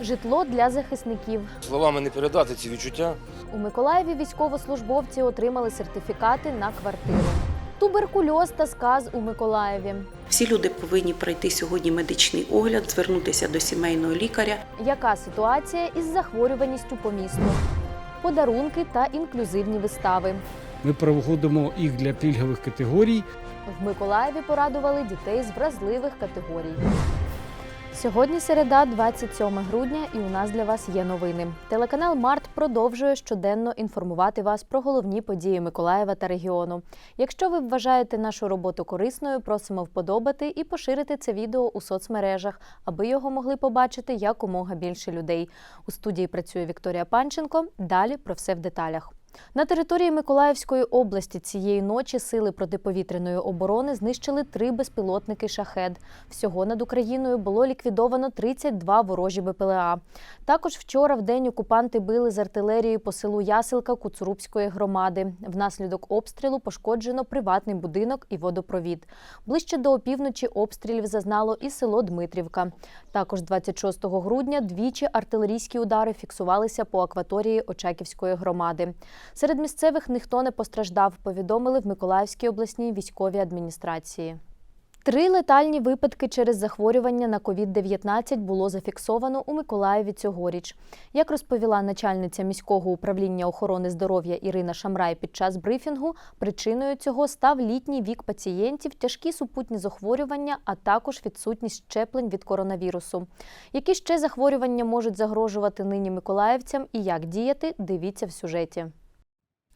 Житло для захисників. Словами не передати ці відчуття. У Миколаєві військовослужбовці отримали сертифікати на квартиру. Туберкульоз та сказ у Миколаєві. Всі люди повинні пройти сьогодні медичний огляд, звернутися до сімейного лікаря. Яка ситуація із захворюваністю по місту? Подарунки та інклюзивні вистави. Ми проводимо їх для пільгових категорій. В Миколаєві порадували дітей з вразливих категорій. Сьогодні середа, 27 грудня, і у нас для вас є новини. Телеканал Март продовжує щоденно інформувати вас про головні події Миколаєва та регіону. Якщо ви вважаєте нашу роботу корисною, просимо вподобати і поширити це відео у соцмережах, аби його могли побачити якомога більше людей. У студії працює Вікторія Панченко. Далі про все в деталях. На території Миколаївської області цієї ночі сили протиповітряної оборони знищили три безпілотники шахед. Всього над Україною було ліквідовано 32 ворожі БПЛА. Також вчора в день окупанти били з артилерії по селу Ясилка Куцурубської громади. Внаслідок обстрілу пошкоджено приватний будинок і водопровід. Ближче до опівночі обстрілів зазнало і село Дмитрівка. Також 26 грудня двічі артилерійські удари фіксувалися по акваторії Очаківської громади. Серед місцевих ніхто не постраждав, повідомили в Миколаївській обласній військовій адміністрації. Три летальні випадки через захворювання на COVID-19 було зафіксовано у Миколаєві цьогоріч. Як розповіла начальниця міського управління охорони здоров'я Ірина Шамрай під час брифінгу, причиною цього став літній вік пацієнтів, тяжкі супутні захворювання, а також відсутність щеплень від коронавірусу. Які ще захворювання можуть загрожувати нині миколаївцям і як діяти, дивіться в сюжеті.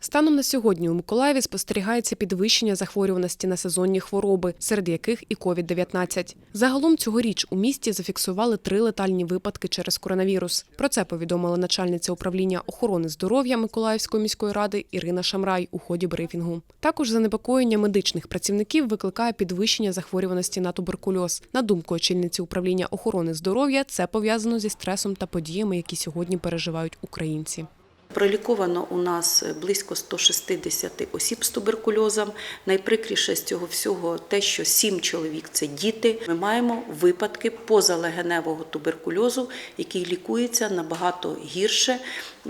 Станом на сьогодні у Миколаєві спостерігається підвищення захворюваності на сезонні хвороби, серед яких і COVID-19. Загалом цьогоріч у місті зафіксували три летальні випадки через коронавірус. Про це повідомила начальниця управління охорони здоров'я Миколаївської міської ради Ірина Шамрай у ході брифінгу. Також занепокоєння медичних працівників викликає підвищення захворюваності на туберкульоз. На думку очільниці управління охорони здоров'я, це пов'язано зі стресом та подіями, які сьогодні переживають українці. Проліковано у нас близько 160 осіб з туберкульозом. Найприкріше з цього всього те, що 7 чоловік це діти. Ми маємо випадки позалегеневого туберкульозу, який лікується набагато гірше.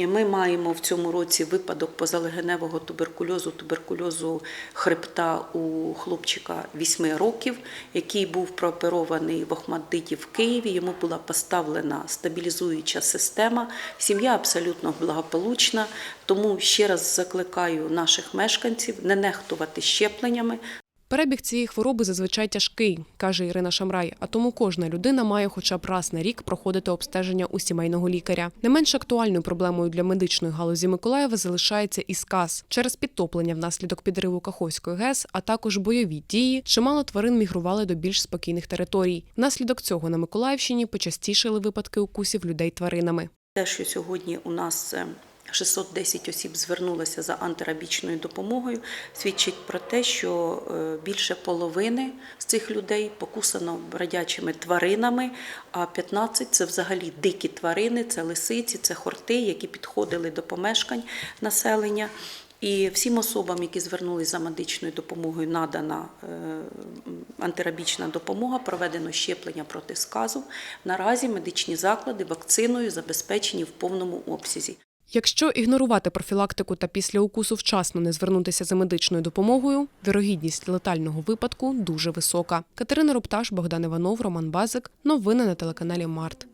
Ми маємо в цьому році випадок позалегеневого туберкульозу, туберкульозу хребта у хлопчика 8 років, який був прооперований в Охмаддиті в Києві. Йому була поставлена стабілізуюча система. Сім'я абсолютно благополучна. Тому ще раз закликаю наших мешканців не нехтувати щепленнями, Перебіг цієї хвороби зазвичай тяжкий, каже Ірина Шамрай. А тому кожна людина має хоча б раз на рік проходити обстеження у сімейного лікаря. Не менш актуальною проблемою для медичної галузі Миколаєва залишається і сказ через підтоплення внаслідок підриву Каховської ГЕС, а також бойові дії. Чимало тварин мігрували до більш спокійних територій. Внаслідок цього на Миколаївщині почастішили випадки укусів людей тваринами. Те, що сьогодні у нас е, 610 осіб звернулося за антирабічною допомогою, свідчить про те, що е, більше половини з цих людей покусано радячими тваринами, а 15 – це взагалі дикі тварини, це лисиці, це хорти, які підходили до помешкань населення. І всім особам, які звернулися за медичною допомогою, надана е, антирабічна допомога, проведено щеплення проти сказу. Наразі медичні заклади вакциною забезпечені в повному обсязі. Якщо ігнорувати профілактику та після укусу вчасно не звернутися за медичною допомогою, вірогідність летального випадку дуже висока. Катерина Рупташ, Богдан Іванов, Роман Базик. Новини на телеканалі Март.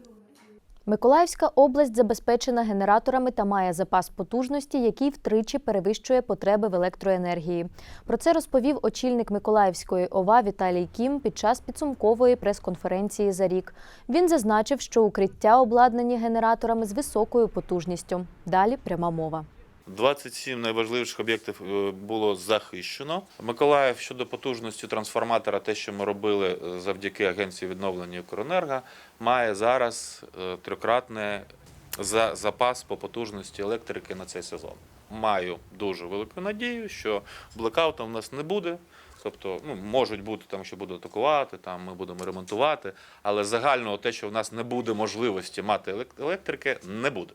Миколаївська область забезпечена генераторами та має запас потужності, який втричі перевищує потреби в електроенергії. Про це розповів очільник Миколаївської ОВА Віталій Кім під час підсумкової прес-конференції за рік. Він зазначив, що укриття обладнані генераторами з високою потужністю. Далі пряма мова. 27 найважливіших об'єктів е, було захищено. Миколаїв щодо потужності трансформатора, те, що ми робили е, завдяки агенції відновлення «Укренерго», має зараз е, трикратний за- запас по потужності електрики на цей сезон. Маю дуже велику надію, що блекауту в нас не буде. Тобто, ну, можуть бути там, що будуть атакувати, там ми будемо ремонтувати, але загального те, що в нас не буде можливості мати електрики, не буде.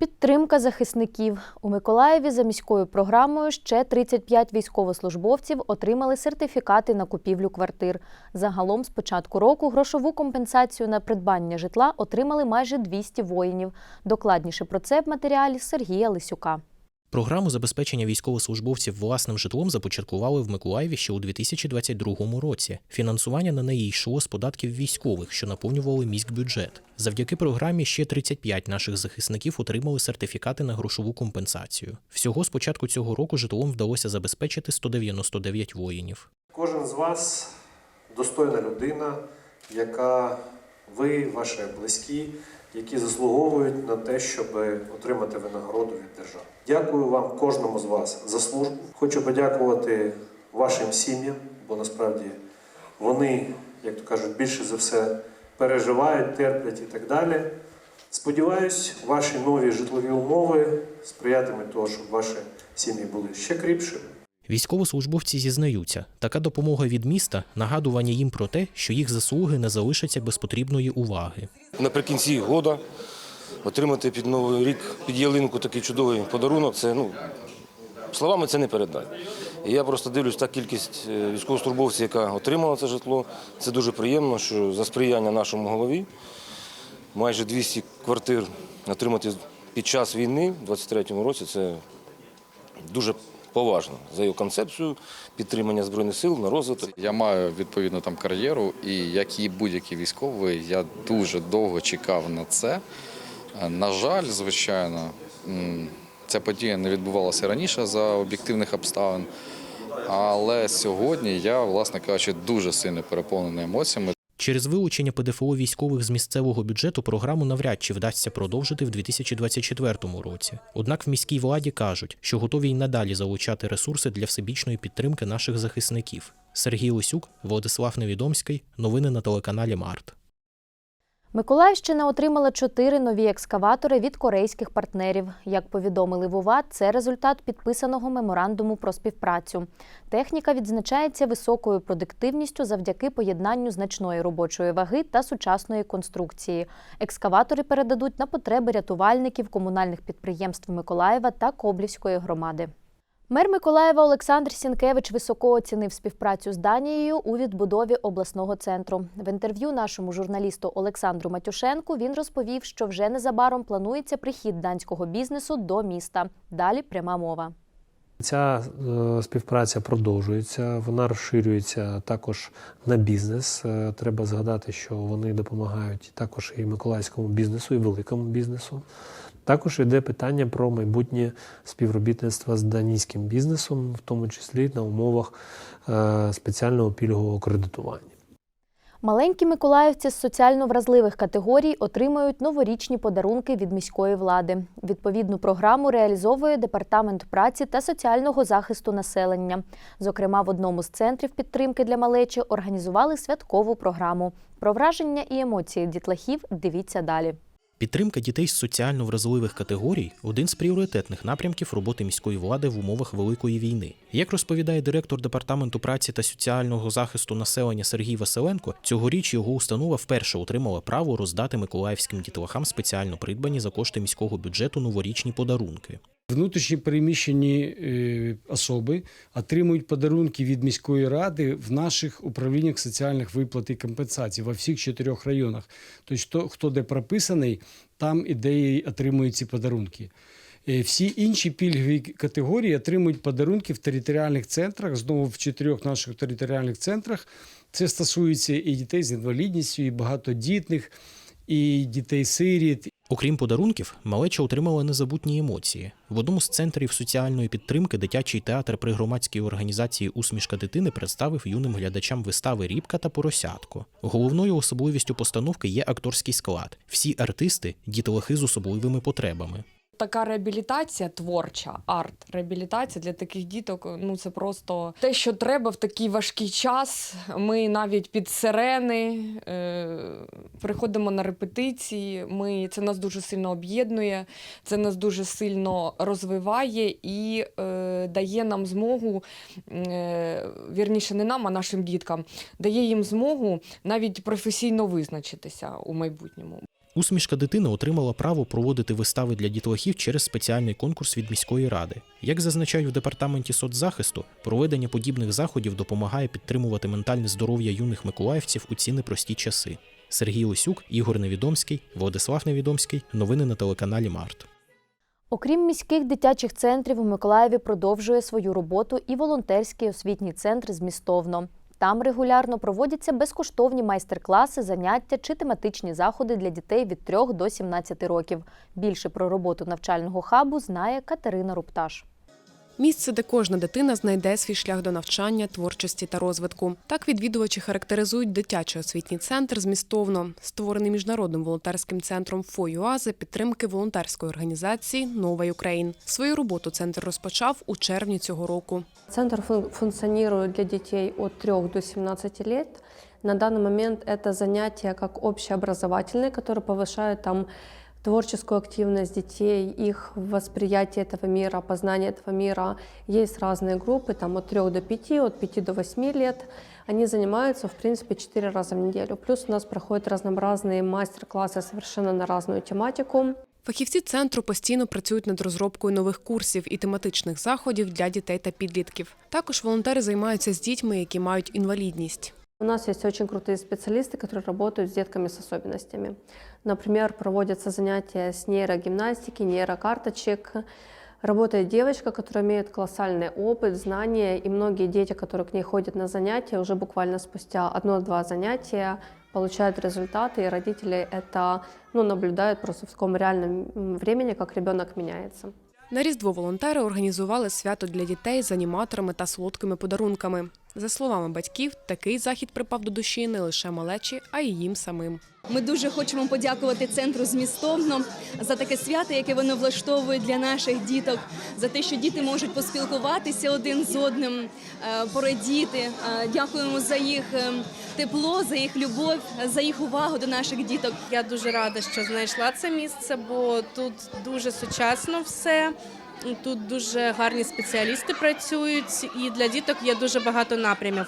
Підтримка захисників у Миколаєві за міською програмою ще 35 військовослужбовців отримали сертифікати на купівлю квартир. Загалом з початку року грошову компенсацію на придбання житла отримали майже 200 воїнів. Докладніше про це в матеріалі Сергія Лисюка. Програму забезпечення військовослужбовців власним житлом започаткували в Миколаєві ще у 2022 році. Фінансування на неї йшло з податків військових, що наповнювали міськбюджет. Завдяки програмі ще 35 наших захисників отримали сертифікати на грошову компенсацію. Всього з початку цього року житлом вдалося забезпечити 199 воїнів. Кожен з вас достойна людина, яка ви, ваші близькі, які заслуговують на те, щоб отримати винагороду від держави. Дякую вам, кожному з вас, за службу. Хочу подякувати вашим сім'ям, бо насправді вони, як то кажуть, більше за все переживають, терплять і так далі. Сподіваюсь, ваші нові житлові умови сприятимуть того, щоб ваші сім'ї були ще кріпшими. Військовослужбовці зізнаються, така допомога від міста нагадування їм про те, що їх заслуги не залишаться без потрібної уваги. Наприкінці года отримати під Новий рік, під ялинку такий чудовий подарунок, це ну, словами це не передати. І я просто дивлюсь, та кількість е, військовослужбовців, яка отримала це житло. Це дуже приємно, що за сприяння нашому голові майже 200 квартир отримати під час війни у 23-му році це дуже поважно за його концепцію підтримання Збройних сил на розвиток. Я маю відповідну там кар'єру, і як і будь-який військовий, я дуже довго чекав на це. На жаль, звичайно, ця подія не відбувалася раніше за об'єктивних обставин. Але сьогодні я, власне кажучи, дуже сильно переповнений емоціями. Через вилучення ПДФО військових з місцевого бюджету програму навряд чи вдасться продовжити в 2024 році. Однак в міській владі кажуть, що готові й надалі залучати ресурси для всебічної підтримки наших захисників. Сергій Лисюк, Владислав Невідомський. Новини на телеканалі Март. Миколаївщина отримала чотири нові екскаватори від корейських партнерів. Як повідомили в УВА, це результат підписаного меморандуму про співпрацю. Техніка відзначається високою продуктивністю завдяки поєднанню значної робочої ваги та сучасної конструкції. Екскаватори передадуть на потреби рятувальників комунальних підприємств Миколаєва та Коблівської громади. Мер Миколаєва Олександр Сінкевич високо оцінив співпрацю з Данією у відбудові обласного центру. В інтерв'ю нашому журналісту Олександру Матюшенку він розповів, що вже незабаром планується прихід данського бізнесу до міста. Далі пряма мова. Ця е, співпраця продовжується, вона розширюється також на бізнес. Е, Треба згадати, що вони допомагають також і миколаївському бізнесу, і великому бізнесу. Також йде питання про майбутнє співробітництво з данійським бізнесом, в тому числі на умовах е, спеціального пільгового кредитування. Маленькі миколаївці з соціально вразливих категорій отримають новорічні подарунки від міської влади. Відповідну програму реалізовує департамент праці та соціального захисту населення. Зокрема, в одному з центрів підтримки для малечі організували святкову програму. Про враження і емоції дітлахів дивіться далі. Підтримка дітей з соціально вразливих категорій один з пріоритетних напрямків роботи міської влади в умовах великої війни. Як розповідає директор департаменту праці та соціального захисту населення Сергій Василенко, цьогоріч його установа вперше отримала право роздати миколаївським дітлахам спеціально придбані за кошти міського бюджету новорічні подарунки. Внутрішні переміщені е, особи отримують подарунки від міської ради в наших управліннях соціальних виплат і компенсацій во всіх чотирьох районах. Тобто, хто, де прописаний, там і де і отримують ці подарунки. Е, Всі інші пільгові категорії отримують подарунки в територіальних центрах, знову в чотирьох наших територіальних центрах. Це стосується і дітей з інвалідністю, і багатодітних, і дітей-сиріт, Окрім подарунків, малеча отримала незабутні емоції. В одному з центрів соціальної підтримки дитячий театр при громадській організації Усмішка дитини представив юним глядачам вистави Рібка та Поросятко. Головною особливістю постановки є акторський склад. Всі артисти дітлахи з особливими потребами. Така реабілітація творча, арт, реабілітація для таких діток. Ну це просто те, що треба в такий важкий час. Ми навіть під сирени е, приходимо на репетиції. Ми це нас дуже сильно об'єднує, це нас дуже сильно розвиває і е, дає нам змогу, е, вірніше, не нам, а нашим діткам, дає їм змогу навіть професійно визначитися у майбутньому. Усмішка дитини отримала право проводити вистави для дітлахів через спеціальний конкурс від міської ради. Як зазначають в департаменті соцзахисту, проведення подібних заходів допомагає підтримувати ментальне здоров'я юних миколаївців у ці непрості часи. Сергій Лисюк, Ігор Невідомський, Владислав Невідомський. Новини на телеканалі Март. Окрім міських дитячих центрів, у Миколаєві продовжує свою роботу і волонтерський освітній центр змістовно. Там регулярно проводяться безкоштовні майстер-класи, заняття чи тематичні заходи для дітей від 3 до 17 років. Більше про роботу навчального хабу знає Катерина Рупташ. Місце, де кожна дитина знайде свій шлях до навчання, творчості та розвитку. Так відвідувачі характеризують дитячий освітній центр змістовно, створений міжнародним волонтерським центром ФОЮА за підтримки волонтерської організації Нова Юкрейн. Свою роботу центр розпочав у червні цього року. Центр фун- функционирует для детей от 3 до 17 лет. На данный момент это занятия как общеобразовательные, которые повышают там творческую активность детей, их восприятие этого мира, познание этого мира. Есть разные группы, там от 3 до 5, от 5 до 8 лет. Они занимаются, в принципе, 4 раза в неделю. Плюс у нас проходят разнообразные мастер-классы совершенно на разную тематику. Фахівці центру постійно працюють над розробкою нових курсів і тематичних заходів для дітей та підлітків. Також волонтери займаються з дітьми, які мають інвалідність. У нас есть очень крутые специалисты, которые работают с детками с особенностями. Например, проводятся занятия с нейрогимнастики, нейрокарточек. Работает девочка, которая имеет колоссальный опыт, знания, и многие дети, которые к ней ходят на занятия, уже буквально спустя одно-два занятия получают результаты, и родители это ну, наблюдают просто в таком реальном м, времени, как ребенок меняется. На Різдво волонтери організували свято для дітей з аніматорами та солодкими подарунками. За словами батьків, такий захід припав до душі не лише малечі, а й їм самим. Ми дуже хочемо подякувати центру змістовно за таке свято, яке вони влаштовують для наших діток, за те, що діти можуть поспілкуватися один з одним, е, порадіти. Е, Дякуємо за їх е, тепло, за їх любов, за їх увагу до наших діток. Я дуже рада, що знайшла це місце, бо тут дуже сучасно все. Тут дуже гарні спеціалісти працюють, і для діток є дуже багато напрямів.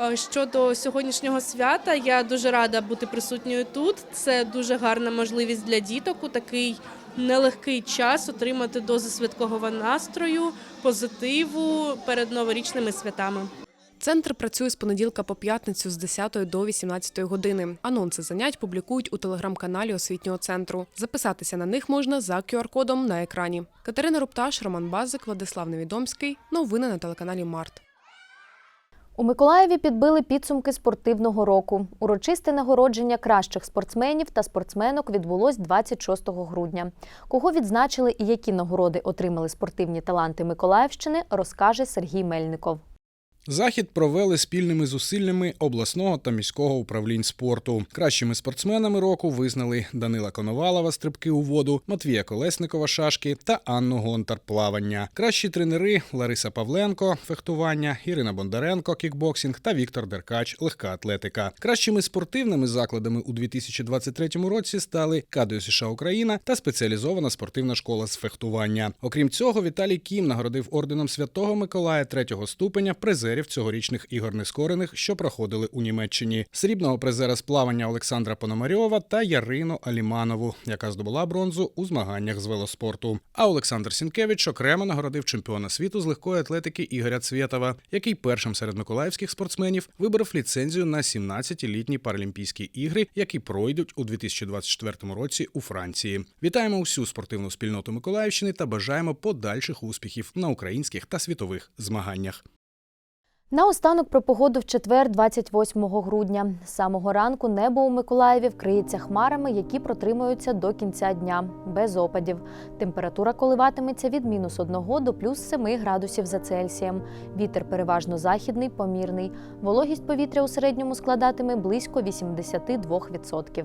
Е, Щодо сьогоднішнього свята, я дуже рада бути присутньою тут. Це дуже гарна можливість для діток у такий нелегкий час отримати дозу святкового настрою, позитиву перед новорічними святами. Центр працює з понеділка по п'ятницю з 10 до 18 години. Анонси занять публікують у телеграм-каналі освітнього центру. Записатися на них можна за QR-кодом на екрані. Катерина Рупташ, Роман Базик, Владислав Невідомський. Новини на телеканалі Март. У Миколаєві підбили підсумки спортивного року. Урочисте нагородження кращих спортсменів та спортсменок відбулось 26 грудня. Кого відзначили і які нагороди отримали спортивні таланти Миколаївщини, розкаже Сергій Мельников. Захід провели спільними зусиллями обласного та міського управлінь спорту. Кращими спортсменами року визнали Данила Коновалова стрибки у воду, Матвія Колесникова шашки та Анну Гонтар плавання. Кращі тренери Лариса Павленко фехтування, Ірина Бондаренко кікбоксинг та Віктор Деркач легка атлетика. Кращими спортивними закладами у 2023 році стали КАДО США Україна та спеціалізована спортивна школа з фехтування. Окрім цього, Віталій Кім нагородив орденом Святого Миколая третього ступеня призерів цьогорічних ігор нескорених, що проходили у Німеччині. Срібного призера з плавання Олександра Пономарьова та Ярину Аліманову, яка здобула бронзу у змаганнях з велоспорту. А Олександр Сінкевич окремо нагородив чемпіона світу з легкої атлетики Ігоря Цвєтова, який першим серед миколаївських спортсменів виборов ліцензію на 17-літні Паралімпійські ігри, які пройдуть у 2024 році у Франції. Вітаємо усю спортивну спільноту Миколаївщини та бажаємо подальших успіхів на українських та світових змаганнях. Наостанок про погоду в четвер, 28 грудня. З самого ранку небо у Миколаєві вкриється хмарами, які протримуються до кінця дня, без опадів. Температура коливатиметься від мінус 1 до плюс 7 градусів за Цельсієм. Вітер переважно західний, помірний. Вологість повітря у середньому складатиме близько 82%.